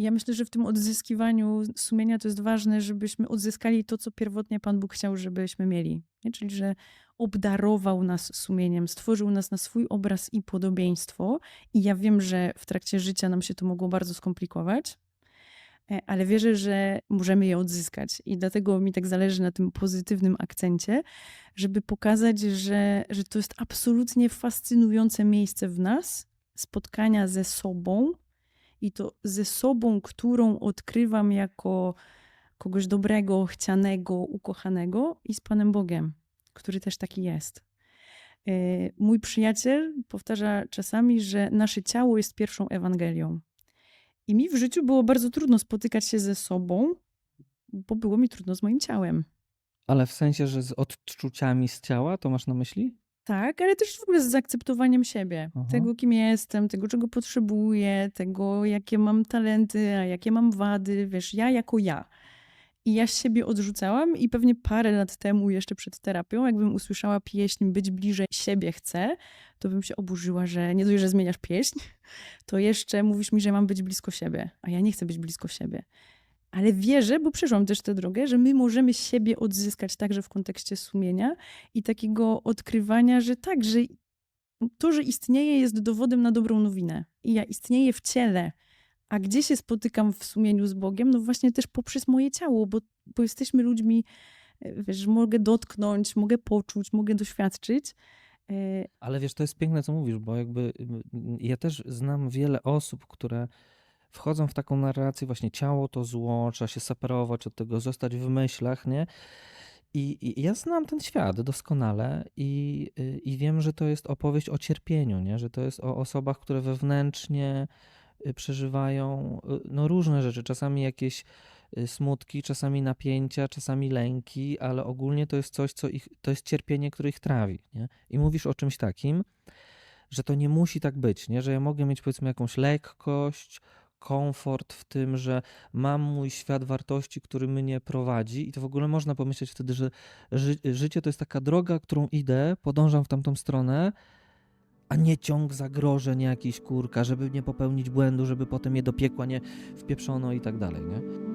Ja myślę, że w tym odzyskiwaniu sumienia to jest ważne, żebyśmy odzyskali to, co pierwotnie Pan Bóg chciał, żebyśmy mieli. Nie? Czyli, że obdarował nas sumieniem, stworzył nas na swój obraz i podobieństwo. I ja wiem, że w trakcie życia nam się to mogło bardzo skomplikować, e, ale wierzę, że możemy je odzyskać. I dlatego mi tak zależy na tym pozytywnym akcencie, żeby pokazać, że, że to jest absolutnie fascynujące miejsce w nas, spotkania ze sobą i to ze sobą, którą odkrywam jako kogoś dobrego, chcianego, ukochanego i z Panem Bogiem, który też taki jest. E, Mój przyjaciel powtarza czasami, że nasze ciało jest pierwszą Ewangelią. I mi w życiu było bardzo trudno spotykać się ze sobą, bo było mi trudno z moim ciałem. Ale w sensie, że z odczuciami z ciała, to masz na myśli? Tak, ale też w ogóle z zaakceptowaniem siebie, Aha. tego kim jestem, tego czego potrzebuję, tego jakie mam talenty, a jakie mam wady, wiesz, ja jako ja. I ja siebie odrzucałam i pewnie parę lat temu, jeszcze przed terapią, jakbym usłyszała pieśń Być bliżej siebie chcę, to bym się oburzyła, że nie dość, że zmieniasz pieśń, to jeszcze mówisz mi, że mam być blisko siebie, a ja nie chcę być blisko siebie. Ale wierzę, bo przeszłam też tę drogę, że my możemy siebie odzyskać także w kontekście sumienia i takiego odkrywania, że tak, że to, że istnieje, jest dowodem na dobrą nowinę. I ja istnieję w ciele. A gdzie się spotykam w sumieniu z Bogiem? No właśnie też poprzez moje ciało, bo, bo jesteśmy ludźmi, e, wiesz, mogę dotknąć, mogę poczuć, mogę doświadczyć. E, Ale wiesz, to jest piękne, co mówisz, bo jakby ja też znam wiele osób, które wchodzą w taką narrację właśnie ciało to zło, trzeba się separować od tego, zostać w myślach, nie? I, i ja znam ten świat doskonale i, y, i wiem, że to jest opowieść o cierpieniu, nie? Że to jest o osobach, które wewnętrznie y, przeżywają y, no, różne rzeczy, czasami jakieś smutki, czasami napięcia, czasami lęki, ale ogólnie to jest coś, co ich, to jest cierpienie, które ich trawi, nie? I mówisz o czymś takim, że to nie musi tak być, nie? Że ja mogę mieć powiedzmy jakąś lekkość, komfort w tym, że mam mój świat wartości, który mnie prowadzi i to w ogóle można pomyśleć wtedy, że ży życie to jest taka droga, którą idę, podążam w tamtą stronę, a nie ciąg zagrożeń jakiś, kurka, żeby nie popełnić błędu, żeby potem je do piekła nie wpieprzono i tak dalej, nie?